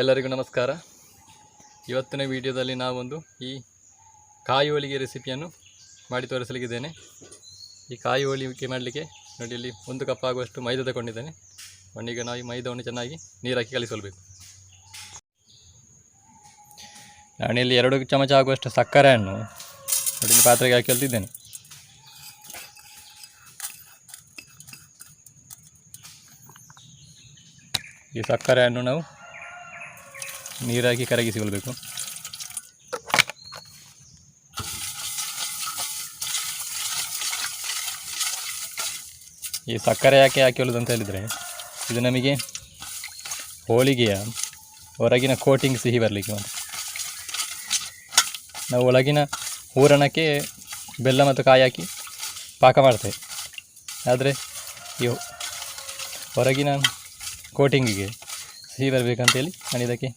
ಎಲ್ಲರಿಗೂ ನಮಸ್ಕಾರ. ಇವತ್ತಿನ ವಿಡಿಯೋದಲ್ಲಿ ನಾವೊಂದು ಈ ಕಾಯಿ ಹೋಳಿಗೆ ರೆಸಿಪಿಯನ್ನು ಮಾಡಿ ತೋರಿಸಲಿಕ್ಕಿದ್ದೇನೆ. ಈ ಕಾಯಿ ಹೋಳಿಗೆ ಮಾಡಲಿಕ್ಕೆ ನೋಡಿ, ಇಲ್ಲಿ ಒಂದು ಕಪ್ ಆಗುವಷ್ಟು ಮೈದಾ ತಗೊಂಡಿದ್ದೇನೆ. ಮಣ್ಣೀಗ ನಾವು ಈ ಮೈದಾವನ್ನು ಚೆನ್ನಾಗಿ ನೀರು ಹಾಕಿ ಕಲಿಸಲ್ಬೇಕು ನಾನಿಲ್ಲಿ ಎರಡು ಚಮಚ ಆಗುವಷ್ಟು ಸಕ್ಕರೆಯನ್ನು ನೋಡಿ, ಇಲ್ಲಿ ಪಾತ್ರೆಗೆ ಹಾಕಿ ಕಲ್ತಿದ್ದೇನೆ. ಈ ಸಕ್ಕರೆಯನ್ನು ನಾವು ನೀರಾಗಿ ಕರಗಿಸಿಕೊಳ್ಬೇಕು ಈ ಸಕ್ಕರೆ ಯಾಕೆ ಹಾಕಿಕೊಳ್ಳೋದು ಅಂತ ಹೇಳಿದರೆ, ಇದು ನಮಗೆ ಹೋಳಿಗೆಯ ಹೊರಗಿನ ಕೋಟಿಂಗ್ ಸಿಹಿ ಬರಲಿಕ್ಕೆ ಒಂದು ನಾವು ಒಳಗಿನ ಹೂರಣಕ್ಕೆ ಬೆಲ್ಲ ಮತ್ತು ಕಾಯಿ ಹಾಕಿ ಪಾಕ ಮಾಡ್ತೇವೆ. ಆದರೆ ಈ ಹೊರಗಿನ ಕೋಟಿಂಗಿಗೆ ಸಿಹಿ ಬರಬೇಕಂತೇಳಿ ನಾನು ಇದಕ್ಕೆ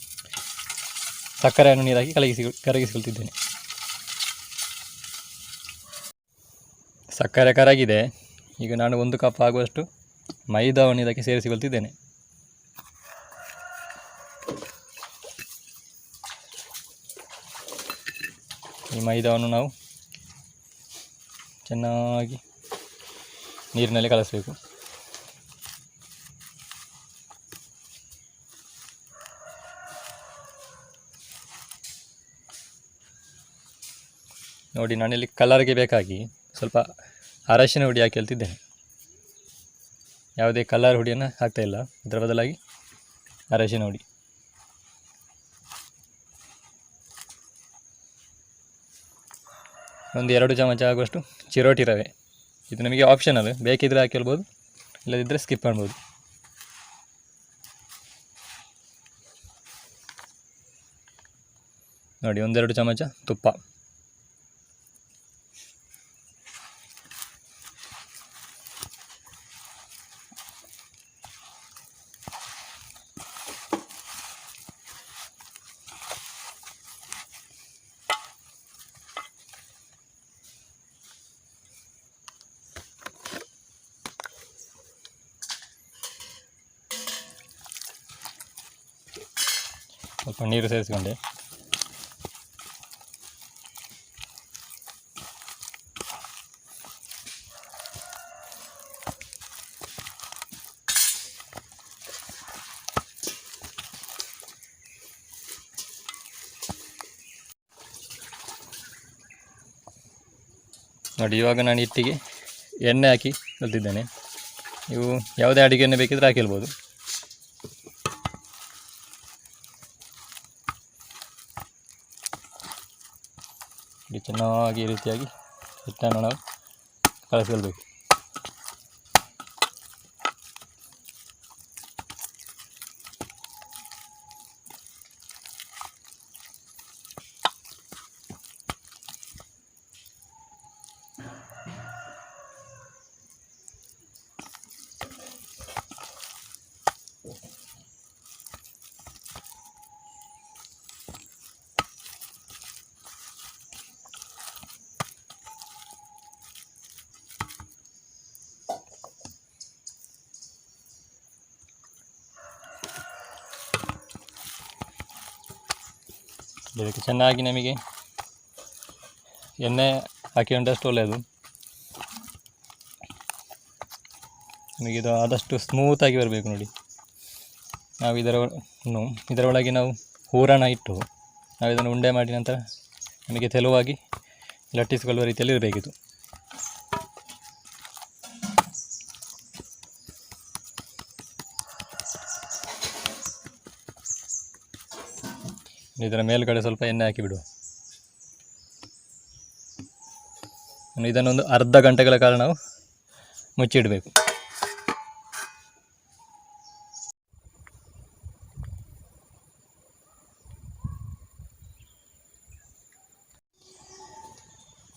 ಸಕ್ಕರೆಯನ್ನು ನೀರಾಗಿ ಕಲಗಿಸಿ, ಕರಗಿಸಿಕೊಳ್ತಿದ್ದೇನೆ. ಸಕ್ಕರೆ ಕರಗಿದೆ. ಈಗ ನಾನು ಒಂದು ಕಪ್ ಆಗುವಷ್ಟು ಮೈದಾವನ್ನು ಇದಕ್ಕೆ ಸೇರಿಸಿಕೊಳ್ತಿದ್ದೇನೆ. ಈ ಮೈದಾವನ್ನು ನಾವು ಚೆನ್ನಾಗಿ ನೀರಿನಲ್ಲಿ ಕಲಿಸಬೇಕು. ನೋಡಿ ನಾನಿಲ್ಲಿ ಕಲರ್ಗೆ ಬೇಕಾಗಿ ಸ್ವಲ್ಪ ಅರಶಿನ ಹುಡಿ ಹಾಕಿ ಹೇಳ್ತಿದ್ದೇನೆ. ಯಾವುದೇ ಕಲರ್ ಹುಡಿಯನ್ನು ಹಾಕ್ತಾ ಇಲ್ಲ. ಅದರ ಬದಲಾಗಿ ಅರಶಿನ ಹುಡಿ. ಒಂದು ಎರಡು ಚಮಚ ಆಗುವಷ್ಟು ಚಿರೋಟಿ ರವೆ. ಇದು ನಮಗೆ ಆಪ್ಷನಲ್ ಬೇಕಿದ್ರೆ ಹಾಕಿಲ್ಬೋದು ಇಲ್ಲದಿದ್ದರೆ ಸ್ಕಿಪ್ ಮಾಡ್ಬೋದು. ನೋಡಿ, ಒಂದೆರಡು ಚಮಚ ತುಪ್ಪ. ಸ್ವಲ್ಪ ನೀರು ಸೇರಿಸ್ಕೊಂಡೆ. ನೋಡಿ, ಇವಾಗ ನಾನು ಇಟ್ಟಿಗೆ ಎಣ್ಣೆ ಹಾಕಿ ಕಲ್ತಿದ್ದೇನೆ. ನೀವು ಯಾವುದೇ ಅಡುಗೆಯನ್ನು ಬೇಕಿದ್ರೆ ಹಾಕಿಲ್ಬೋದು ಚೆನ್ನಾಗಿ ಈ ರೀತಿಯಾಗಿ ಹಿಟ್ಟನ್ನು ನಾವು ಕಲಸಿಕೊಳ್ಬೇಕು. ಇದಕ್ಕೆ ಚೆನ್ನಾಗಿ ನಮಗೆ ಎಣ್ಣೆ ಹಾಕಿಕೊಂಡಷ್ಟು ಒಳ್ಳೆಯದು. ನಮಗೆ ಇದು ಆದಷ್ಟು ಸ್ಮೂತಾಗಿ ಬರಬೇಕು ನೋಡಿ. ನಾವು ಇದರ ಇದರೊಳಗೆ ನಾವು ಹೂರಣ ಇಟ್ಟು ನಾವು ಇದನ್ನು ಉಂಡೆ ಮಾಡಿ ನಂತರ ನಮಗೆ ತೆಳುವಾಗಿ ಲಟ್ಟಿಸಿಕೊಳ್ಳುವ ರೀತಿಯಲ್ಲಿ ಇರಬೇಕಿದು ಇದರ ಮೇಲುಗಡೆ ಸ್ವಲ್ಪ ಎಣ್ಣೆ ಹಾಕಿ ಇನ್ನು ಇದನ್ನೊಂದು ಅರ್ಧ ಗಂಟೆಗಳ ಕಾಲ ನಾವು ಮುಚ್ಚಿಡಬೇಕು.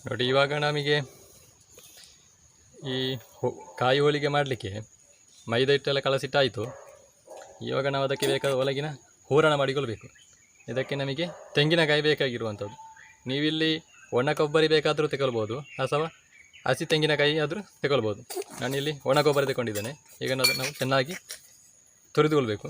ನೋಡಿ, ಇವಾಗ ನಮಗೆ ಈ ಕಾಯಿ ಹೋಳಿಗೆ ಮಾಡಲಿಕ್ಕೆ ಮೈದಾ ಹಿಟ್ಟೆಲ್ಲ ಕಲಸಿಟ್ಟಾಯಿತು. ಇವಾಗ ನಾವು ಅದಕ್ಕೆ ಬೇಕಾದ ಒಳಗಿನ ಹೂರಣ ಮಾಡಿಕೊಳ್ಬೇಕು. ಇದಕ್ಕೆ ನಮಗೆ ತೆಂಗಿನಕಾಯಿ ಬೇಕಾಗಿರುವಂಥದ್ದು. ನೀವಿಲ್ಲಿ ಒಣ ಕೊಬ್ಬರಿ ಬೇಕಾದರೂ ತಗೊಳ್ಬೋದು ಅಥವಾ ಹಸಿ ತೆಂಗಿನಕಾಯಿ ಆದರೂ ತಗೊಳ್ಬೋದು ನಾನಿಲ್ಲಿ ಒಣ ಕೊಬ್ಬರಿ ತಗೊಂಡಿದ್ದೇನೆ ಈಗ ನಾವು ಚೆನ್ನಾಗಿ ತುರಿದುಕೊಳ್ಬೇಕು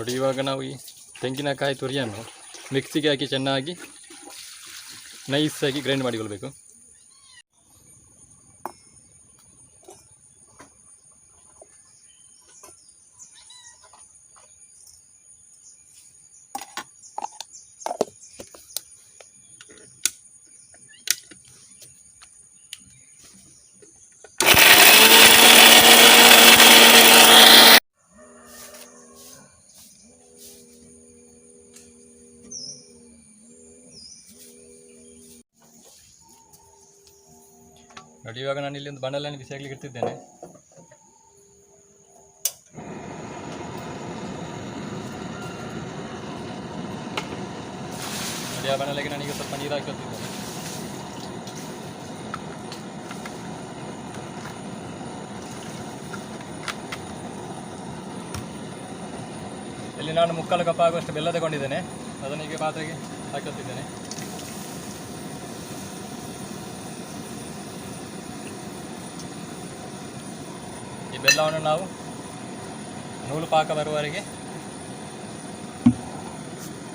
ನೋಡಿ ಇವಾಗ ನಾವು ಈ ತೆಂಗಿನಕಾಯಿ ತುರಿಯನ್ನು ಮಿಕ್ಸಿಗೆ ಹಾಕಿ ಚೆನ್ನಾಗಿ ನೈಸಾಗಿ ಗ್ರೈಂಡ್ ಮಾಡಿಕೊಳ್ಬೇಕು. ಇವಾಗ ನಾನು ಇಲ್ಲಿ ಒಂದು ಆಗ್ಲಿಕ್ಕೆ ಇಡ್ತಿದ್ದೇನೆ. ನೋಡಿ, ಆ ಬಣ್ಣಲೆಗೆ ನಾನೀಗ ಸ್ವಲ್ಪ ನೀರು ಹಾಕೊಳ್ತಿದ್ದೇನೆ ಇಲ್ಲಿ ನಾನು ಮುಕ್ಕಾಲು ಕಪ್ಪ ಆಗುವಷ್ಟು ಬೆಲ್ಲ ತಗೊಂಡಿದ್ದೇನೆ. ಅದನ್ನು ಈಗ ಪಾತ್ರೆಗೆ ಹಾಕೊಳ್ತಿದ್ದೇನೆ ಬೆಲ್ಲವನ್ನು ನಾವು ನೂಲು ಪಾಕ ಬರುವವರೆಗೆ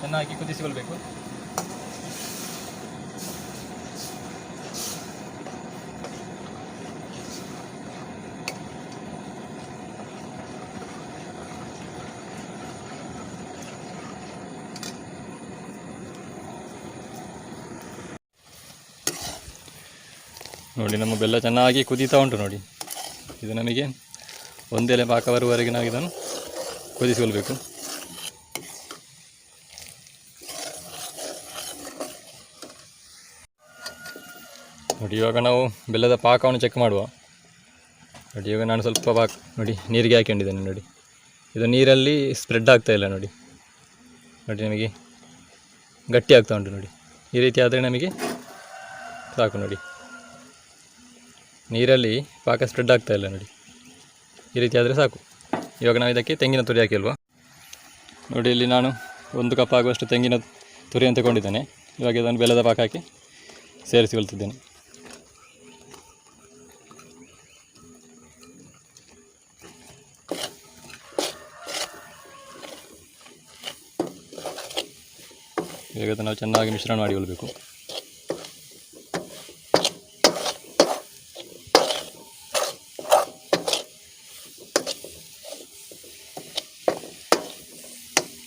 ಚೆನ್ನಾಗಿ ಕುದಿಸಿಕೊಳ್ಬೇಕು. ನೋಡಿ, ನಮ್ಮ ಬೆಲ್ಲ ಚೆನ್ನಾಗಿ ಕುದೀತಾ ಉಂಟು ನೋಡಿ. ಇದು ನಮಗೆ ಒಂದೆಲೆ ಪಾಕ ಬರುವವರೆಗೆ ನಾವು ಇದನ್ನು ಕುದಿಸಿಕೊಳ್ಬೇಕು. ನೋಡಿ, ಇವಾಗ ನಾವು ಬೆಲ್ಲದ ಪಾಕವನ್ನು ಚೆಕ್ ಮಾಡುವ. ನೋಡಿ, ಇವಾಗ ನಾನು ಸ್ವಲ್ಪ ಪಾಕ, ನೋಡಿ, ನೀರಿಗೆ ಹಾಕೊಂಡಿದ್ದೇನೆ ನೋಡಿ. ಇದು ನೀರಲ್ಲಿ ಸ್ಪ್ರೆಡ್ ಆಗ್ತಾ ಇಲ್ಲ, ನೋಡಿ. ನೋಡಿ, ನಿಮಗೆ ಗಟ್ಟಿ ಆಗ್ತಾ ಉಂಟು, ನೋಡಿ. ಈ ರೀತಿ ಆದರೆ ನಮಗೆ ಸಾಕು, ನೋಡಿ. ನೀರಲ್ಲಿ ಪಾಕ ಸ್ಪ್ರೆಡ್ ಆಗ್ತಾ ಇಲ್ಲ, ನೋಡಿ. ಈ ರೀತಿ ಆದರೆ ಸಾಕು. ಇವಾಗ ನಾವು ಇದಕ್ಕೆ ತೆಂಗಿನ ತುರಿ ಹಾಕಿಲ್ವಾ? ನೋಡಿ, ಇಲ್ಲಿ ನಾನು ಒಂದು ಕಪ್ ಆಗುವಷ್ಟು ತೆಂಗಿನ ತುರಿಯನ್ನು ತಗೊಂಡಿದ್ದೇನೆ ಇವಾಗ ಇದನ್ನು ಬೆಲ್ಲದ ಪಾಕ ಹಾಕಿ ಸೇರಿಸಿಕೊಳ್ತಿದ್ದೇನೆ ಇವಾಗ ನಾವು ಚೆನ್ನಾಗಿ ಮಿಶ್ರಣ ಮಾಡಿಕೊಳ್ಬೇಕು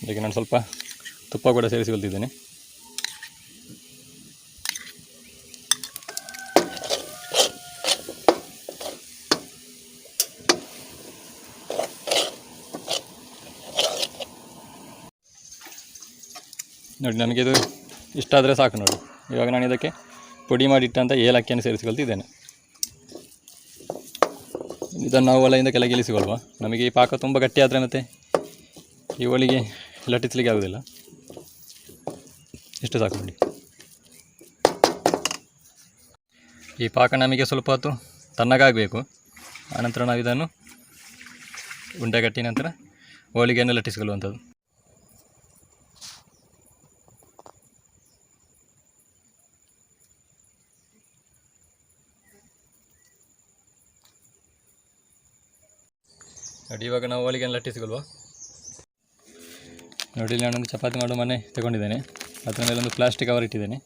ಇದಕ್ಕೆ ನಾನು ಸ್ವಲ್ಪ ತುಪ್ಪ ಕೂಡ ಸೇರಿಸಿಕೊಳ್ತಿದ್ದೇನೆ. ನೋಡಿ, ನನಗೆ ಇದು ಇಷ್ಟ ಆದರೆ ಸಾಕು ನೋಡಿ. ಇವಾಗ ನಾನು ಇದಕ್ಕೆ ಪುಡಿ ಮಾಡಿಟ್ಟಂಥ ಏಲಕ್ಕಿಯನ್ನು ಸೇರಿಸಿಕೊಳ್ತಿದ್ದೇನೆ. ಇದನ್ನು ನಾವು ಒಲೆಯಿಂದ ಕೆಳಗೆ ಇಳಿಸಿಕೊಳ್ಳುವ. ನಮಗೆ ಈ ಪಾಕ ತುಂಬ ಗಟ್ಟಿ ಆದರೆ ಮತ್ತೆ ಈ ಹೋಳಿಗೆ ಲಟ್ಟಿಸ್ಲಿಕ್ಕೆ ಆಗೋದಿಲ್ಲ. ಇಷ್ಟು ಸಾಕು ನೋಡಿ. ಈ ಪಾಕ ನಮಗೆ ಸ್ವಲ್ಪ ಹೊತ್ತು ತಣ್ಣಗಾಗಬೇಕು. ಆನಂತರ ನಾವು ಇದನ್ನು ಉಂಡೆ ಕಟ್ಟಿ ನಂತರ ಹೋಳಿಗೆಯನ್ನು ಲಟ್ಟಿಸಿಕೊಳ್ಳುವಂಥದ್ದು. ನೋಡಿ ನಾವು ಹೋಳಿಗೆಯನ್ನು ಲಟ್ಟಿಸಿಕೊಳ್ಳುವ. ನೋಡಿ, ಇಲ್ಲಿ ನಾನೊಂದು ಚಪಾತಿ ಮಾಡೋ ಮನೆ ತಗೊಂಡಿದ್ದೇನೆ. ಅದರ ಮೇಲೆ ಒಂದು ಪ್ಲಾಸ್ಟಿಕ್ ಕವರ್ ಇಟ್ಟಿದ್ದೇನೆ.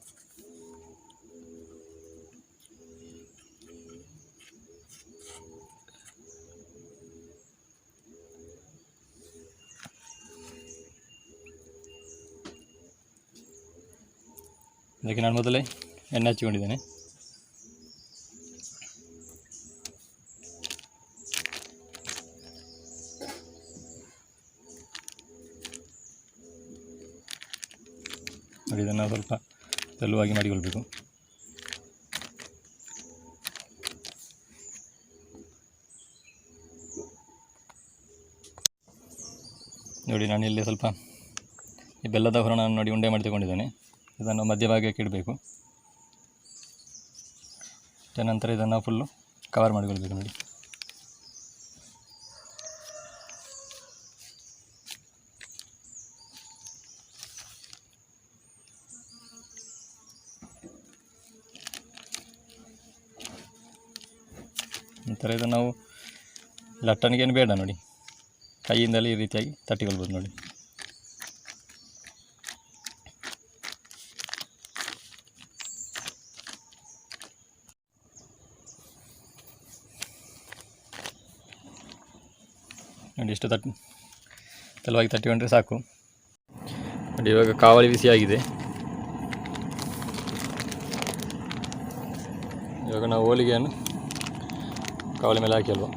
ಅದಕ್ಕೆ ನಾನು ಮೊದಲೇ ಎಣ್ಣೆ ಹಚ್ಚಿಕೊಂಡಿದ್ದೇನೆ ನೋಡಿ ಇದನ್ನು ಸ್ವಲ್ಪ ತೆಳುವಾಗಿ ಮಾಡಿಕೊಳ್ಬೇಕು. ನೋಡಿ, ನಾನು ಇಲ್ಲಿ ಸ್ವಲ್ಪ ಈ ಬೆಲ್ಲದ ಹೂರಣವನ್ನು ನೋಡಿ ಉಂಡೆ ಮಾಡಿ ತಗೊಂಡಿದ್ದೇನೆ ಇದನ್ನು ಮಧ್ಯಭಾಗಕ್ಕೆ ಇಡಬೇಕು. ನಂತರ ಇದನ್ನು ಫುಲ್ಲು ಕವರ್ ಮಾಡಿಕೊಳ್ಬೇಕು ನೋಡಿ. ಮಾಡ್ತಾರೆ ಇದು ನಾವು ಲಟ್ಟಣಿಗೇನು ಬೇಡ ನೋಡಿ. ಕೈಯಿಂದಲೇ ಈ ರೀತಿಯಾಗಿ ತಟ್ಟಿಕೊಳ್ಬೋದು ನೋಡಿ. ನೋಡಿ ಇಷ್ಟು ತಟ್ಟಿ ತೆಲುವಾಗಿ ತಟ್ಟಿಕೊಂಡ್ರೆ ಸಾಕು. ನೋಡಿ ಇವಾಗ ಕಾವಲಿ ಬಿಸಿಯಾಗಿದೆ ಇವಾಗ ನಾವು ಹೋಳಿಗೆಯನ್ನು ಕಾವಲಿ ಮೇಲೆ ಹಾಕಿ ಅಲ್ವಾ?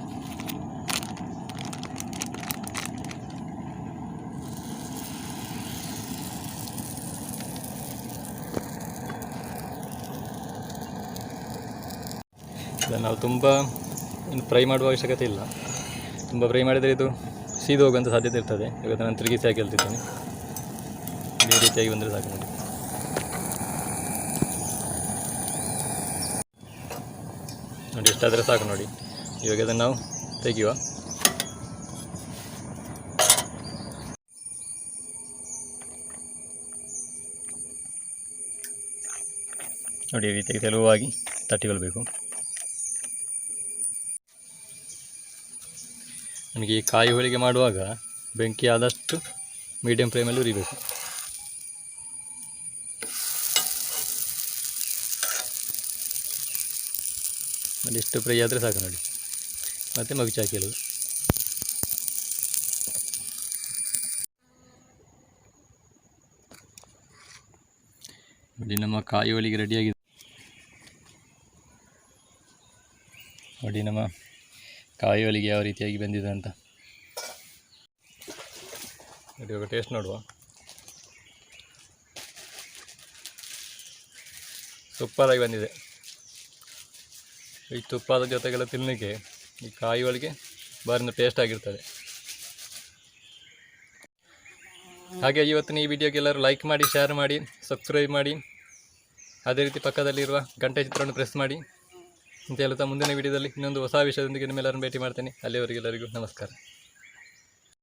ನಾವು ತುಂಬ ಫ್ರೈ ಮಾಡುವ ಅವಶ್ಯಕತೆ ಇಲ್ಲ. ತುಂಬ ಫ್ರೈ ಮಾಡಿದರೆ ಇದು ಸೀದು ಹೋಗುವಂಥ ಸಾಧ್ಯತೆ ಇರ್ತದೆ. ಇವತ್ತು ನಾನು ತಿರುಗಿಸಿ ಹಾಕಿ ಹೇಳ್ತಿದ್ದೇನೆ. ರೀತಿಯಾಗಿ ಬಂದರೆ ಸಾಕು ನೋಡಿ. ನೋಡಿ, ಎಷ್ಟಾದರೆ ಸಾಕು ನೋಡಿ. ಇವಾಗ ಅದನ್ನು ನಾವು ತೆಗೆಯುವ ನೋಡಿ, ಈ ರೀತಿಯಾಗಿ ತೆಲುವಾಗಿ ತಟ್ಟಿಕೊಳ್ಬೇಕು. ನಮಗೆ ಈ ಕಾಯಿ ಹೋಳಿಗೆ ಮಾಡುವಾಗ ಬೆಂಕಿ ಆದಷ್ಟು ಮೀಡಿಯಂ ಫ್ಲೇಮಲ್ಲಿ ಉರಿಬೇಕು. ಇಷ್ಟು ಫ್ರೈ ಆದರೆ ಸಾಕು ನೋಡಿ. ಮತ್ತು ಮಗುಚಿ ಹಾಕಿರೋದು ನೋಡಿ, ನಮ್ಮ ಕಾಯಿ ಹೋಳಿಗೆ ರೆಡಿಯಾಗಿದೆ ನೋಡಿ, ನಮ್ಮ ಕಾಯಿ ಹೋಳಿಗೆ ಯಾವ ರೀತಿಯಾಗಿ ಬಂದಿದೆ ಅಂತ. ನೋಡಿ, ಇವಾಗ ಟೇಸ್ಟ್ ನೋಡುವ. ಸೂಪರಾಗಿ ಬಂದಿದೆ. ಈ ತುಪ್ಪದ ಜೊತೆಗೆಲ್ಲ ತಿನ್ನಲಿಕ್ಕೆ ಈ ಕಾಯಿ ಒಳಗೆ ಬಾರಿನ ಟೇಸ್ಟ್ ಆಗಿರ್ತದೆ. ಹಾಗೆ ಇವತ್ತಿನ ಈ ವಿಡಿಯೋಗೆ ಎಲ್ಲರೂ ಲೈಕ್ ಮಾಡಿ ಶೇರ್ ಮಾಡಿ ಸಬ್ಸ್ಕ್ರೈಬ್ ಮಾಡಿ. ಅದೇ ರೀತಿ ಪಕ್ಕದಲ್ಲಿರುವ ಗಂಟೆ ಚಿತ್ರವನ್ನು ಪ್ರೆಸ್ ಮಾಡಿ. ಅಂತ ಹೇಳ್ತಾ ಮುಂದಿನ ವಿಡಿಯೋದಲ್ಲಿ ಇನ್ನೊಂದು ಹೊಸ ವಿಷಯದೊಂದಿಗೆ ನಿಮ್ಮೆಲ್ಲರನ್ನು ಭೇಟಿ ಮಾಡ್ತೇನೆ. ಅಲ್ಲಿವರೆಗೆಲ್ಲರಿಗೂ ನಮಸ್ಕಾರ.